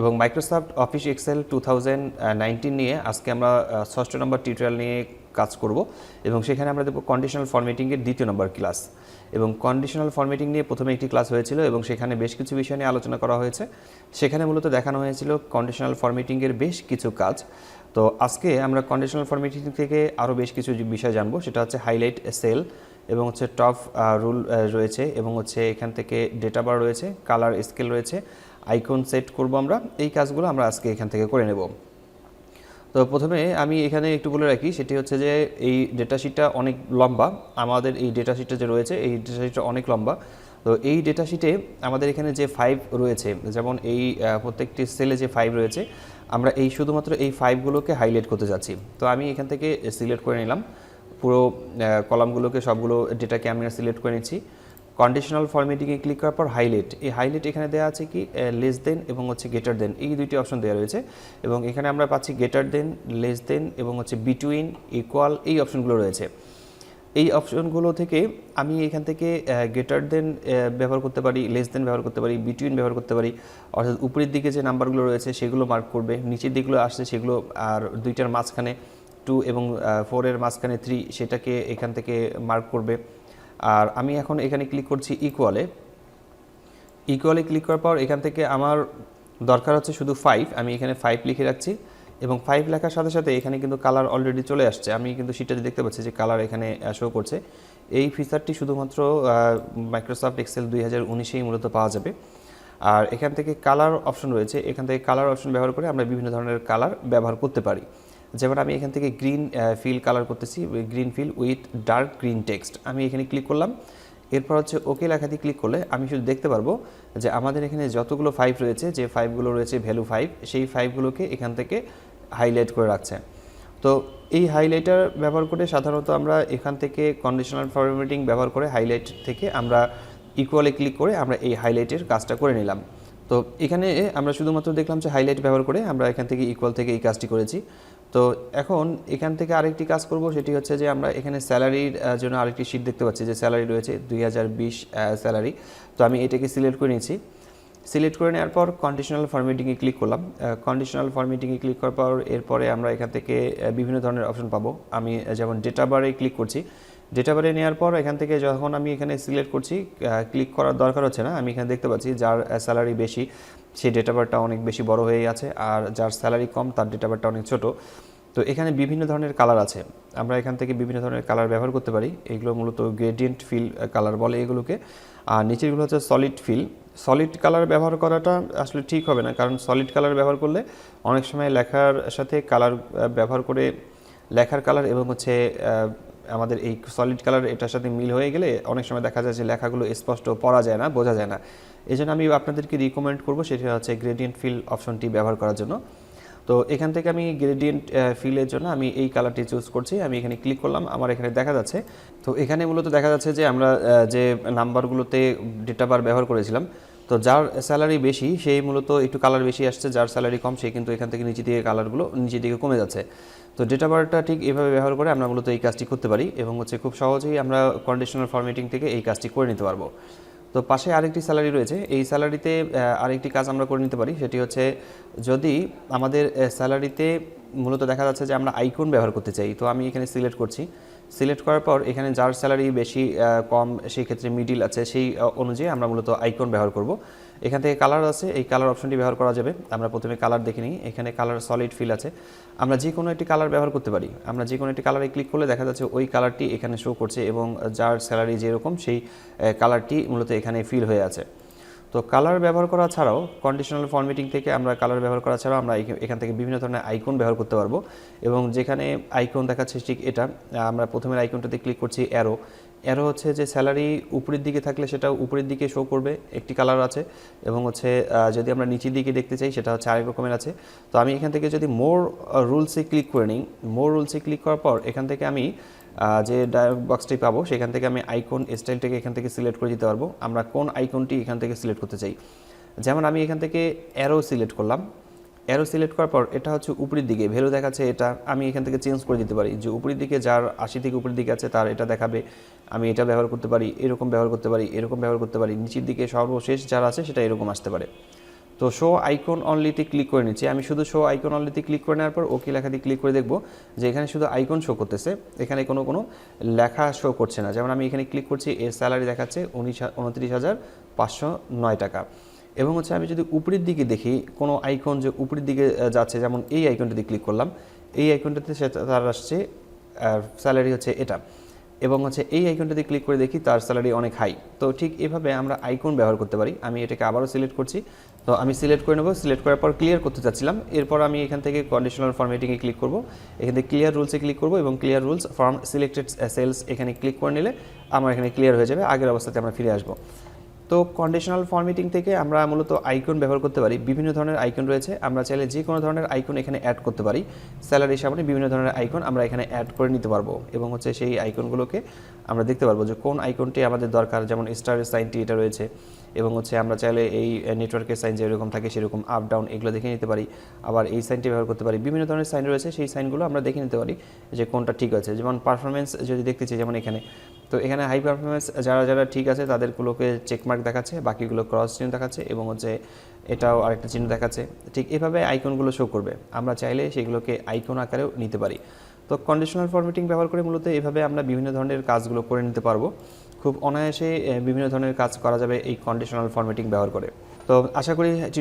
এবং Microsoft office Excel two নিয়ে আজকে আমরা ষষ্ঠ নম্বর টিউটোরিয়াল নিয়ে কাজ করব এবং সেখানে আমরা দেবো কন্ডিশনাল ফরম্যাটিংয়ের দ্বিতীয় নম্বর ক্লাস এবং কন্ডিশনাল ফরম্যাটিং নিয়ে প্রথমে একটি ক্লাস হয়েছিল এবং সেখানে বেশ কিছু বিষয় নিয়ে আলোচনা করা হয়েছে। সেখানে মূলত দেখানো হয়েছিল কন্ডিশনাল ফরম্যাটিংয়ের বেশ কিছু কাজ। তো আজকে আমরা কন্ডিশনাল ফরম্যাটিং থেকে আরও বেশ কিছু বিষয় জানব, সেটা হচ্ছে হাইলাইট সেল এবং হচ্ছে টপ রুল রয়েছে এবং হচ্ছে এখান থেকে ডেটা বার রয়েছে কালার স্কেল রয়েছে আইকন সেট করব আমরা। এই কাজগুলো আমরা আজকে এখান থেকে করে নেব। তো প্রথমে আমি এখানে একটু বলে রাখি, সেটি হচ্ছে যে এই ডেটাশিটটা অনেক লম্বা। আমাদের এই ডেটাশিটটা যে রয়েছে, এই ডেটাশিটটা অনেক লম্বা। তো এই ডেটাশিটে আমাদের এখানে যে ফাইভ রয়েছে, যেমন এই প্রত্যেকটি সেলে যে ফাইভ রয়েছে, আমরা এই শুধুমাত্র এই ফাইভগুলোকে হাইলাইট করতে যাচ্ছি। তো আমি এখান থেকে সিলেক্ট করে নিলাম। পুরো কলামগুলোকে সবগুলো ডেটাকে আমি সিলেক্ট করে নিচ্ছি। কন্ডিশনাল ফরম্যাটিংয়ে ক্লিক করার পর হাইলাইট এই হাইলাইট এখানে দেওয়া আছে কি লেস দেন এবং হচ্ছে গেটার দেন এই দুইটি অপশন দেওয়া রয়েছে এবং এখানে আমরা পাচ্ছি গেটার দেন লেস দেন এবং হচ্ছে বিটুইন ইকুয়াল এই অপশনগুলো রয়েছে। এই অপশনগুলো থেকে আমি এখান থেকে গেটার দেন ব্যবহার করতে পারি লেস দেন ব্যবহার করতে পারি বিটুইন ব্যবহার করতে পারি। অর্থাৎ উপরের দিকে যে নাম্বারগুলো রয়েছে সেগুলো মার্ক করবে, নিচের দিকগুলো আসছে সেগুলো আর দুইটার মাঝখানে টু এবং ফোরের মাঝখানে থ্রি সেটাকে এখান থেকে মার্ক করবে। আর আমি এখন এখানে ক্লিক করছি ইকুয়ালে ইকুয়ালে ক্লিক করার পর এখান থেকে আমার দরকার হচ্ছে শুধু ফাইভ আমি এখানে ফাইভ লিখে রাখছি এবং ফাইভ লেখার সাথে সাথে এখানে কিন্তু কালার অলরেডি চলে আসছে। আমি কিন্তু সেটাতে দেখতে পাচ্ছি যে কালার এখানে শো করছে। এই ফিচারটি শুধুমাত্র মাইক্রোসফট এক্সেল দুই হাজার উনিশেই মূলত পাওয়া যাবে। আর এখান থেকে কালার অপশন রয়েছে। এখান থেকে কালার অপশন ব্যবহার করে আমরা বিভিন্ন ধরনের কালার ব্যবহার করতে পারি। যেমন আমি এখান থেকে গ্রিন ফিল কালার করতেছি green fill with dark green text আমি এখানে ক্লিক করলাম। এরপর হচ্ছে ওকে লেখাটি ক্লিক করলে আমি শুধু দেখতে পারব যে আমাদের এখানে যতগুলো ফাইভ রয়েছে, যে ফাইভগুলো রয়েছে ভ্যালু ফাইভ সেই ফাইভগুলোকে এখান থেকে হাইলাইট করে রাখছে। তো এই হাইলাইটার ব্যবহার করে সাধারণত আমরা এখান থেকে কন্ডিশনাল ফরম্যাটিং ব্যবহার করে হাইলাইট থেকে আমরা ইকুয়ালে ক্লিক করে আমরা এই হাইলাইটের কাজটা করে নিলাম। তো এখানে আমরা শুধুমাত্র দেখলাম যে হাইলাইট ব্যবহার করে আমরা এখান থেকে ইকুয়াল থেকে এই কাজটি করেছি। তো এখন এখান থেকে আরেকটি কাজ করব, সেটি হচ্ছে যে আমরা এখানে স্যালারির জন্য আরেকটি শিট দেখতে পাচ্ছি যে স্যালারি রয়েছে দুই হাজার বিশ স্যালারি। তো আমি এটাকে সিলেক্ট করে নিয়েছি। সিলেক্ট করে নেওয়ার পর কন্ডিশনাল ফর্মেটিংয়ে ক্লিক করলাম। কন্ডিশনাল ফর্মেটিংয়ে ক্লিক করার পর এরপরে আমরা এখান থেকে বিভিন্ন ধরনের অপশন পাবো। আমি যেমন ডেটা বারে ক্লিক করছি ডেটা বারে নেওয়ার পর এখান থেকে যখন আমি এখানে সিলেক্ট করছি ক্লিক করার দরকার হচ্ছে না। আমি এখানে দেখতে পাচ্ছি যার স্যালারি বেশি, সেই ডেটা বারটা অনেক বেশি বড় হয়ে আছে আর যার স্যালারি কম, তার ডেটা বারটা অনেক ছোট। তো এখানে বিভিন্ন ধরনের কালার আছে। আমরা এখান থেকে বিভিন্ন ধরনের কালার ব্যবহার করতে পারি। এগুলো মূলত গ্রেডিয়েন্ট ফিল কালার বলে এগুলোকে। আর নিচেরগুলো হচ্ছে সলিড ফিল সলিড কালার ব্যবহার করাটা আসলে ঠিক হবে না, কারণ সলিড কালার ব্যবহার করলে অনেক সময় লেখার সাথে কালার ব্যবহার করে লেখার কালার এবং হচ্ছে আমাদের এই সলিড কালার এটার সাথে মিল হয়ে গেলে অনেক সময় দেখা যায় যে লেখাগুলো স্পষ্ট পড়া যায় না, বোঝা যায় না। এই জন্য আমি আপনাদেরকে রিকমেন্ড করব সেটা হচ্ছে গ্রেডিয়েন্ট ফিল অপশনটি ব্যবহার করার জন্য। তো এখান থেকে আমি গ্রেডিয়েন্ট ফিলের জন্য আমি এই কালারটি চুজ করছি। আমি এখানে ক্লিক করলাম, আমার এখানে দেখা যাচ্ছে। তো এখানে মূলত দেখা যাচ্ছে যে আমরা যে নাম্বারগুলোতে ডেটা বার ব্যবহার করেছিলাম, তো যার স্যালারি বেশি, সেই মূলত একটু কালার বেশি আসছে, যার স্যালারি কম, সে কিন্তু এখান থেকে নিচে দিকে কালারগুলো নিচে দিকে কমে যাচ্ছে। তো ডেটা বারটা ঠিক এভাবে ব্যবহার করে আমরা মূলত এই কাজটি করতে পারি এবং হচ্ছে খুব সহজেই আমরা কন্ডিশনাল ফরম্যাটিং থেকে এই কাজটি করে নিতে পারব। তো পাশে আরেকটি স্যালারি রয়েছে। এই স্যালারিতে আরেকটি কাজ আমরা করে নিতে পারি। সেটি হচ্ছে যদি আমাদের স্যালারিতে মূলত দেখা যাচ্ছে যে আমরা আইকন ব্যবহার করতে চাই, তো আমি এখানে সিলেক্ট করছি। সিলেক্ট করার পর এখানে যার স্যালারি বেশি কম, সেই ক্ষেত্রে মিডিল আছে, সেই অনুযায়ী আমরা মূলত আইকন ব্যবহার করব। এখান থেকে কালার আছে, এই কালার অপশনটি ব্যবহার করা যাবে। আমরা প্রথমে কালার দেখে নিই। এখানে কালার সলিড ফিল আছে। আমরা যে কোনো একটি কালার ব্যবহার করতে পারি। আমরা যে কোনো একটি কালারে ক্লিক করলে দেখা যাচ্ছে ওই কালারটি এখানে শো করছে এবং যার স্যালারি যেরকম সেই কালারটি মূলত এখানে ফিল হয়ে আছে। তো কালার ব্যবহার করা ছাড়াও কন্ডিশনাল ফর্মেটিং থেকে আমরা কালার ব্যবহার করা ছাড়াও আমরা এখান থেকে বিভিন্ন ধরনের আইকন ব্যবহার করতে পারব। এবং যেখানে আইকন দেখাচ্ছে ঠিক এটা আমরা প্রথমের আইকনটাতে ক্লিক করছি অ্যারো অ্যারো হচ্ছে যে স্যালারি উপরের দিকে থাকলে সেটা উপরের দিকে শো করবে, একটি কালার আছে এবং হচ্ছে যদি আমরা নিচের দিকে দেখতে চাই সেটা হচ্ছে আরেক রকমের আছে। তো আমি এখান থেকে যদি মোর রুলসে ক্লিক করে নিই মোর রুলসে ক্লিক করার পর এখান থেকে আমি যে ডায়লগ বক্সটি পাবো সেখান থেকে আমি আইকন স্টাইলটাকে এখান থেকে সিলেক্ট করে দিতে পারব। আমরা কোন আইকনটি এখান থেকে সিলেক্ট করতে চাই। যেমন আমি এখান থেকে অ্যারো সিলেক্ট করলাম অ্যারো সিলেক্ট করার পর এটা হচ্ছে উপরের দিকে ভ্যালু দেখাচ্ছে এটা, আমি এখান থেকে চেঞ্জ করে দিতে পারি। যে উপরের দিকে যার আশি থেকে উপরের দিকে আছে, তার এটা দেখাবে, আমি এটা ব্যবহার করতে পারি, এরকম ব্যবহার করতে পারি, এরকম ব্যবহার করতে পারি, নিচের দিকে সর্বশেষ যারা আছে সেটা এরকম আসতে পারে। তো শো আইকন অনলিতে ক্লিক করে নিচ্ছি। আমি শুধু শো আইকন অনলিতে ক্লিক করে নেওয়ার পর ওকে লেখা দিয়ে ক্লিক করে দেখব যে এখানে শুধু আইকন শো করতেছে, এখানে কোনো কোনো লেখা শো করছে না। যেমন আমি এখানে ক্লিক করছি, এর স্যালারি দেখাচ্ছে উনিশ, উনত্রিশ হাজার পাঁচশো নয় টাকা। এবং হচ্ছে আমি যদি উপরের দিকে দেখি, কোনো আইকন যে উপরের দিকে যাচ্ছে, যেমন এই আইকনটাতে ক্লিক করলাম, এই আইকনটাতে সে তার আসছে স্যালারি হচ্ছে এটা। এবং হচ্ছে এই আইকনটাতে ক্লিক করে দেখি তার স্যালারি অনেক হাই তো ঠিক এভাবে আমরা আইকন ব্যবহার করতে পারি। আমি এটাকে আবারও সিলেক্ট করছি। তো আমি সিলেক্ট করে নেব। সিলেক্ট করার পর ক্লিয়ার করতে চাচ্ছিলাম। এরপর আমি এখান থেকে কন্ডিশনাল ফর্মেটিংয়ে ক্লিক করব। এখান থেকে ক্লিয়ার রুলসে ক্লিক করব এবং clear rules from selected cells এখানে ক্লিক করে নিলে আমার এখানে ক্লিয়ার হয়ে যাবে। আগের অবস্থাতে আমরা ফিরে আসব। তো কন্ডিশনাল ফর্মেটিং থেকে আমরা মূলত আইকন ব্যবহার করতে পারি। বিভিন্ন ধরনের আইকন রয়েছে, আমরা চাইলে যে কোনো ধরনের আইকন এখানে অ্যাড করতে পারি। স্যালারির সামনে বিভিন্ন ধরনের আইকন আমরা এখানে অ্যাড করে নিতে পারব এবং হচ্ছে সেই আইকনগুলোকে আমরা দেখতে পারব যে কোন আইকনটি আমাদের দরকার, যেমন স্টারের সাইনটি এটা রয়েছে এবং হচ্ছে আমরা চাইলে এই নেটওয়ার্কের সাইন যেরকম থাকে সেরকম আপ ডাউন এগুলো দেখে নিতে পারি। আবার এই সাইনটি ব্যবহার করতে পারি। বিভিন্ন ধরনের সাইন রয়েছে, সেই সাইনগুলো আমরা দেখে নিতে পারি যে কোনটা ঠিক আছে। যেমন পারফরমেন্স যদি দেখতে চাই, যেমন এখানে তো এখানে হাই পারফরমেন্স যারা যারা ঠিক আছে, তাদেরগুলোকে চেকমার্ক দেখাচ্ছে, বাকিগুলো ক্রস চিহ্ন দেখাচ্ছে এবং হচ্ছে এটাও আরেকটা চিহ্ন দেখাচ্ছে। ঠিক এভাবে আইকনগুলো শো করবে। আমরা চাইলে সেগুলোকে আইকন আকারেও নিতে পারি। তো কন্ডিশনাল ফরম্যাটিং ব্যবহার করে মূলত এভাবে আমরা বিভিন্ন ধরনের কাজগুলো করে নিতে পারব। খুব অনায়াসে বিভিন্ন ধরনের কাজ করা যাবে এই কন্ডিশনাল ফরম্যাটিং ব্যবহার করে। তো আশা করি